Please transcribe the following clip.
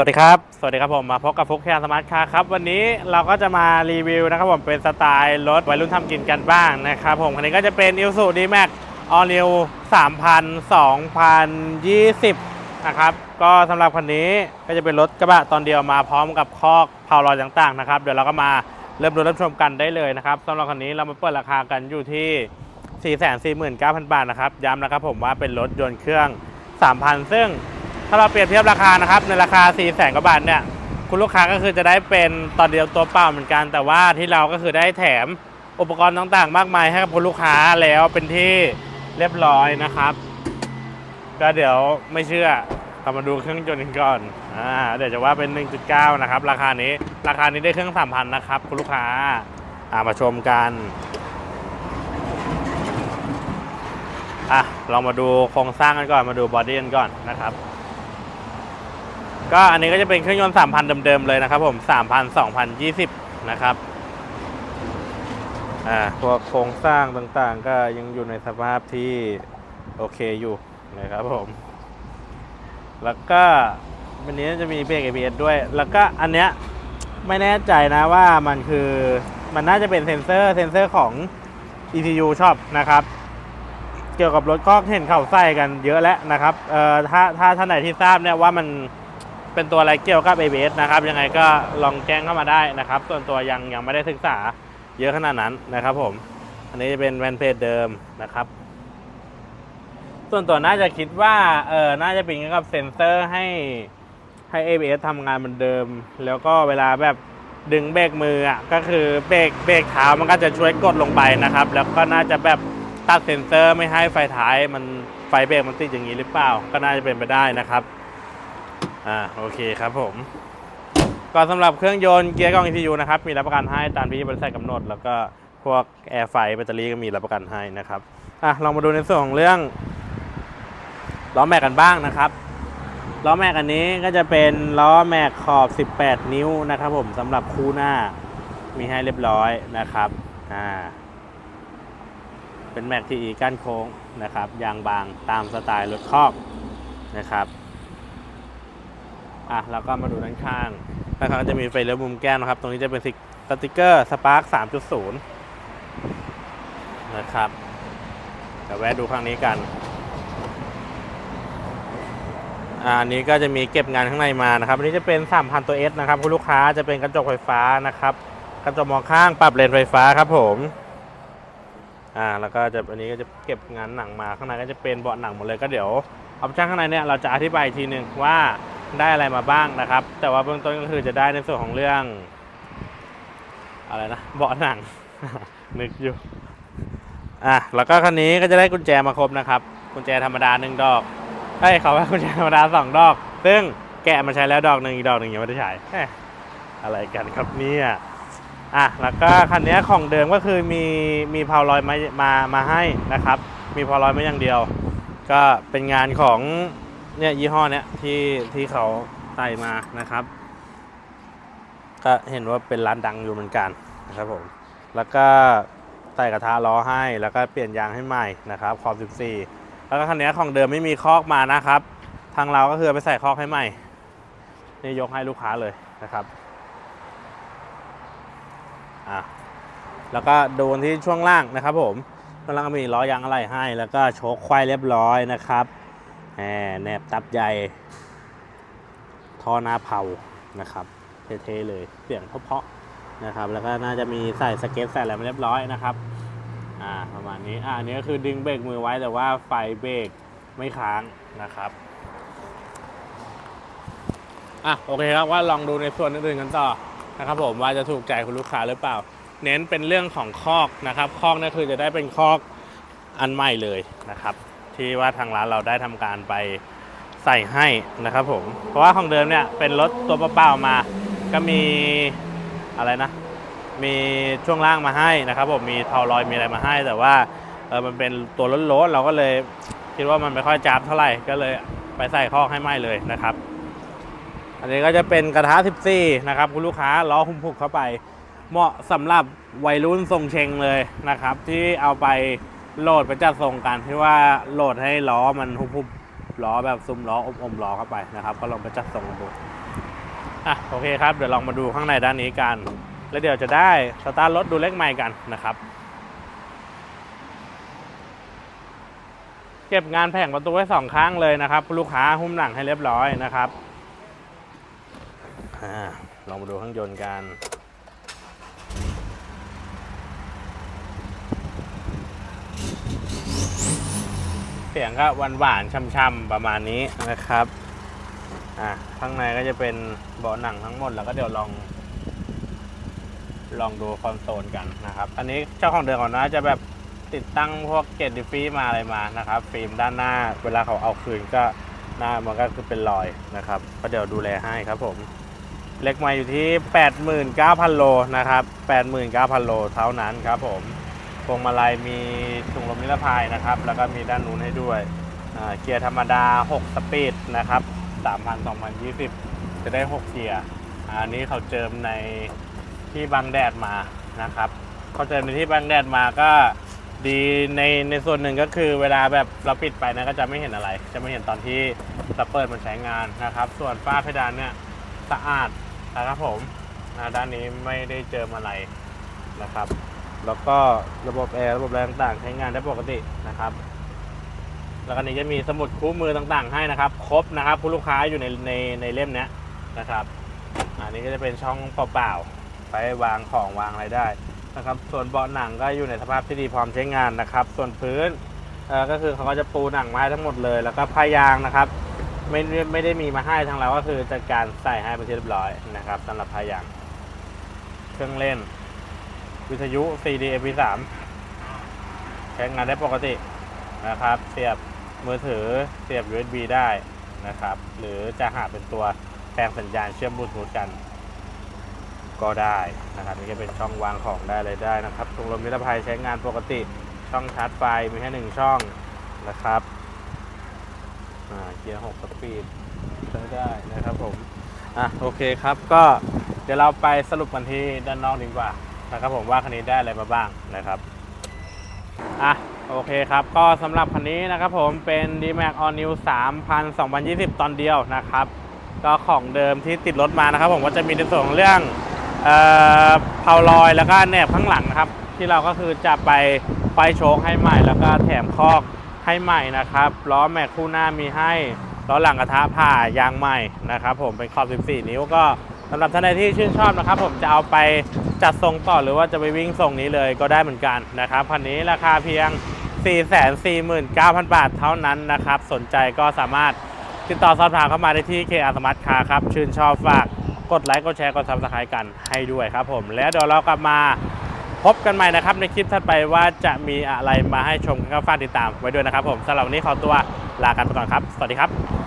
สวัสดีครับ สวัสดีครับผมมาพบกับฟุกแคนสมาร์ทคาร์ครับ วันนี้เราก็จะมารีวิวนะครับผมเป็นสไตล์รถวัยรุ่นทำกินกันบ้างนะครับผมคันนี้ก็จะเป็น i l s u d m a x All New 3000 2020นะครับ ก็สำหรับคันนี้ก็จะเป็นรถกระบะตอนเดียวมาพร้อมกับคอกเพาลอยต่างๆนะครับ เดี๋ยวเราก็มาเริ่มดูเริ่มชมกันได้เลยนะครับสำหรับคันนี้เรามาเปิดราคากันอยู่ที่ 449,000 บาทนะครับย้ำนะครับผมว่าเป็นรถยนต์เครื่อง 3,000 ซึ่ง ถ้าเราเปรียบเทียบราคานะครับในราคา 4 0 0แสนกว่าบาทเนี่ยคุณลูกค้าก็คือจะได้เป็นตอนเดียวตัวเปล่าเหมือนกัน แต่ว่าที่เราก็คือได้แถมอุปกรณ์ต่างๆ มากมายให้กับคุณลูกค้าแล้วเป็นที่เรียบร้อยนะครับ ก็เดี๋ยวไม่เชื่อเรามาดูเครื่องยนต์กันก่อนอ่าเดี๋ยวจะว่าเป็น 1.9 นะครับ ราคานี้ราคานี้ได้เครื่อง 3,000 นะครับ คุณลูกค้าอ่ามาชมกันอะเรามาดูโครงสร้างกันก่อนมาดูบอดี้กันก่อนนะครับ ก็อันนี้ก็จะเป็นเครื่องยนต์ 3,000 เดิมๆเลยนะครับผม 3,000 2,020 นะครับ อ่าพวกโครงสร้างต่างๆ ก็ยังอยู่ในสภาพที่โอเคอยู่นะครับผม แล้วก็วันนี้จะมีเบรก ABS ด้วย แล้วก็อันเนี้ยไม่แน่ใจนะว่ามันคือมันน่าจะเป็นเซนเซอร์เซนเซอร์ของ ECU Shop นะครับ เกี่ยวกับรถก็เห็นเขาใส่กันเยอะแล้วนะครับ เอ่อถ้าถ้าท่านไหนที่ทราบเนี่ยว่ามัน เป็นตัวอะไรเกี่ยวกับ ABS นะครับ ยังไงก็ลองแจ้งเข้ามาได้นะครับ ส่วนตัวยังยังไม่ได้ศึกษาเยอะขนาดนั้นนะครับผม อันนี้จะเป็นแวนเพจเดิมนะครับ ส่วนตัวน่าจะคิดว่าเออน่าจะเป็นเกี่ยวกับเซ็นเซอร์ให้ให้ ABS ทำงานเหมือนเดิม แล้วก็เวลาแบบดึงเบรกมืออะก็คือเบรกเบรกเท้ามันก็จะช่วยกดลงไปนะครับ แล้วก็น่าจะแบบตัดเซ็นเซอร์ไม่ให้ไฟท้ายมันไฟเบรกมันติดอย่างนี้หรือเปล่า ก็น่าจะเป็นไปได้นะครับ อ่าโอเคครับผมก็สำหรับเครื่องยนต์เกียร์กล้อง ECU นะครับมีรับประกันให้ตามที่บริษัทกำหนด แล้วก็พวกแอร์ไฟแบตเตอรี่ก็มีรับประกันให้นะครับอะลองมาดูในส่วนของเรื่องล้อแม็กกันบ้างนะครับล้อแม็กอันนี้ก็จะเป็นล้อแม็กขอบ 18 นิ้วนะครับผมสำหรับคู่หน้ามีให้เรียบร้อยนะครับอ่าเป็นแม็กที่ก้านโค้งนะครับยางบางตามสไตล์รถคอกนะครับ อะแล้วก็มาดูด้านข้างด้านข้างก็จะมีไฟเลี้ยวมุมแก้มนะครับ ตรงนี้จะเป็นสติกเกอร์สปาร์ค3.0นะครับเดี๋ยวแวะดูข้างนี้กันอ่าอันนี้ก็จะมีเก็บงานข้างในมานะครับอันนี้จะเป็น3,000ตัว S นะครับคุณลูกค้าจะเป็นกระจกไฟฟ้านะครับกระจกมองข้างปรับเลนไฟฟ้าครับผมอ่าแล้วก็จะอันนี้ก็จะเก็บงานหนังมาข้างในก็จะเป็นเบาะหนังหมดเลยก็เดี๋ยวออปชั่นข้างในเนี่ยเราจะอธิบายอีกทีหนึ่งว่า ได้อะไรมาบ้างนะครับ แต่ว่าเบื้องต้นก็คือจะได้ในส่วนของเรื่อง อะไรนะเบาะหนัง นึกอยู่อะแล้วก็คันนี้ก็จะได้กุญแจมาครบนะครับ กุญแจธรรมดาหนึ่งดอกเอ้ยเขาว่ากุญแจธรรมดาสองดอก ซึ่งแกะมาใช้แล้วดอกหนึ่งอีกดอกหนึ่งยังไม่ได้ใช้อะอะไรกันครับเนี่ยอะแล้วก็คันนี้ของเดิมก็คือมีมีพาวลอยมามามาให้นะครับ มีพาวลอยมาอย่างเดียว ก็เป็นงานของ เนี่ยยี่ห้อเนี้ยที่ที่เขาใส่มานะครับ ก็เห็นว่าเป็นร้านดังอยู่เหมือนกันนะครับผมแล้วก็ใส่กระทะล้อให้แล้วก็เปลี่ยนยางให้ใหม่นะครับขอบ 14 แล้วก็คันนี้ของเดิมไม่มีคอกมานะครับ ทางเราก็คือไปใส่คอกให้ใหม่นี่ยกให้ลูกค้าเลยนะครับอะแล้วก็ดูที่ช่วงล่างนะครับผมข้างล่างก็มีล้อยางอะไรให้ แล้วก็โชคควายเรียบร้อยนะครับ แหนบตับใหญ่ท่อหน้าเผานะครับเท่ๆเลยเสียงเพาะๆนะครับ แล้วก็น่าจะมีใส่สเก็ตใส่อะไรมาเรียบร้อยนะครับอ่าประมาณนี้อ่าอันนี้ก็คือดึงเบรกมือไว้แต่ว่าไฟเบรกไม่ค้างนะครับอะโอเคครับว่าลองดูในส่วนอื่นๆกันต่อนะครับผมว่าจะถูกใจคุณลูกค้าหรือเปล่า เน้นเป็นเรื่องของคอกนะครับ คอกนี่คือจะได้เป็นคอกอันใหม่เลยนะครับ ที่ว่าทางร้านเราได้ทำการไปใส่ให้นะครับผม เพราะว่าของเดิมเนี่ยเป็นรถตัวเปล่าๆมา ก็มีอะไรนะ มีช่วงล่างมาให้นะครับผมมีเทาลอยมีอะไรมาให้ แต่ว่าเออมันเป็นตัวรถๆเราก็เลยคิดว่ามันไม่ค่อยจับเท่าไหร่ก็เลยไปใส่คอให้ไหมเลยนะครับ อันนี้ก็จะเป็นกระทะ 14 นะครับ คุณลูกค้าล้อหุ้มพุกเข้าไป เหมาะสำหรับวัยรุ่นทรงเชงเลยนะครับ ที่เอาไป โหลดไปจัดทรงกันที่ว่าโหลดให้ล้อมันหุ้มพุบล้อแบบซุ้มล้ออมๆล้อเข้าไปนะครับ ก็ลองไปจัดทรงกันดูอะโอเคครับเดี๋ยวลองมาดูข้างในด้านนี้กัน แล้วเดี๋ยวจะได้สตาร์ทรถดูเลขใหม่กันนะครับ เก็บงานแผงประตูไว้สองข้างเลยนะครับ ลูกค้าหุ้มหลังให้เรียบร้อยนะครับอลองมาดูข้างยนต์กัน เสียงก็หวานหวานช่ำๆประมาณนี้นะครับอะข้างในก็จะเป็นเบาะหนังทั้งหมดแล้วก็เดี๋ยวลอง ลองดูคอนโซลกันนะครับ อันนี้เจ้าของเดิมของน้าจะแบบติดตั้งพวกเกตดิฟีมาอะไรมานะครับฟิล์มด้านหน้า เวลาเขาเอาคืนก็หน้ามันก็คือเป็นรอยนะครับ ก็เดี๋ยวดูแลให้ครับผมเล็กมาอยู่ที่ 89,000 โลนะครับ 89,000 โลเท่านั้นครับผม พวงมาลัยมีถุงลมนิรภัยนะครับ แล้วก็มีด้านนู้นให้ด้วยเกียร์ธรรมดา 6 สปีดนะครับ3,000 2020 จะได้ 6 เกียร์อันนี้เขาเจิมในที่บังแดดมานะครับเขาเจิมในที่บังแดดมาก็ดีในในส่วนหนึ่งก็คือเวลาแบบเราปิดไปนะก็จะไม่เห็นอะไร จะไม่เห็นตอนที่เราเปิดมันใช้งานนะครับ ส่วนฝ้าเพดานเนี่ยสะอาดนะครับผมด้านนี้ไม่ได้เจอมอะไรนะครับ แล้วก็ระบบแอร์ระบบอะไรต่างๆ ใช้งานได้ปกตินะครับ แล้วก็นี้จะมีสมุดคู่มือต่างๆ ให้นะครับ ครบนะครับคุณลูกค้าอยู่ในในในเล่มนี้นะครับ อันนี้ก็จะเป็นช่องเปล่าๆไปวางของวางอะไรได้นะครับ ส่วนเบาะหนังก็อยู่ในสภาพที่ดีพร้อมใช้งานนะครับ ส่วนพื้นก็คือเขาก็จะปูหนังมาให้ทั้งหมดเลย แล้วก็ผ้ายางนะครับ ไม่ไม่ไม่ได้มีมาให้ทางเราก็คือจัดการใส่ให้เป็นที่เรียบร้อยนะครับสำหรับผ้ายาง เครื่องเล่น วิทยุ CD MP3 ใช้งานได้ปกตินะครับ เสียบมือถือเสียบ USB ได้นะครับ หรือจะหาเป็นตัวแปลงสัญญาณเชื่อมบลูทูธกัน ก็ได้นะครับนี่ก็เป็นช่องวางของได้เลยได้นะครับตรงลมนิรภัยใช้งานปกติช่องชาร์จไฟมีแค่หนึ่งช่องนะครับเกียร์หกสปีดใช้ได้นะครับผมอะโอเคครับก็เดี๋ยวเราไปสรุปกันที่ด้านนอกดีกว่า นะครับผมว่าคันนี้ได้อะไรมาบ้างนะครับอะโอเคครับ ก็สำหรับคันนี้นะครับผมเป็น D-Max All New 3,000 2020 ตอนเดียวนะครับ ก็ของเดิมที่ติดรถมานะครับผมก็จะมีในส่วนของเรื่องเอ่อเพาลอยแล้วก็แหนบข้างหลังนะครับ ที่เราก็คือจะไปไฟโชคให้ใหม่ แล้วก็แถมคอกให้ใหม่นะครับล้อแม็กคู่หน้ามีให้ล้อหลังกระทะผ่ายางใหม่นะครับผมเป็นขอบ 14 นิ้วก็ สำหรับท่านใดที่ชื่นชอบนะครับผมจะเอาไปจัดทรงต่อหรือว่าจะไปวิ่งส่งนี้เลยก็ได้เหมือนกันนะครับคันนี้ราคาเพียง 449,000 บาทเท่านั้นนะครับ สนใจก็สามารถติดต่อสอบถามเข้ามาได้ที่ KR Smart Car ครับ ชื่นชอบฝากกดไลค์กดแชร์กดซับสไครต์กันให้ด้วยครับผม แล้วเดี๋ยวเรากลับมาพบกันใหม่นะครับ ในคลิปถัดไปว่าจะมีอะไรมาให้ชมกันก็ฝากติดตามไว้ด้วยนะครับผมสำหรับวันนี้ขอตัวลากันไปก่อนครับ สวัสดีครับ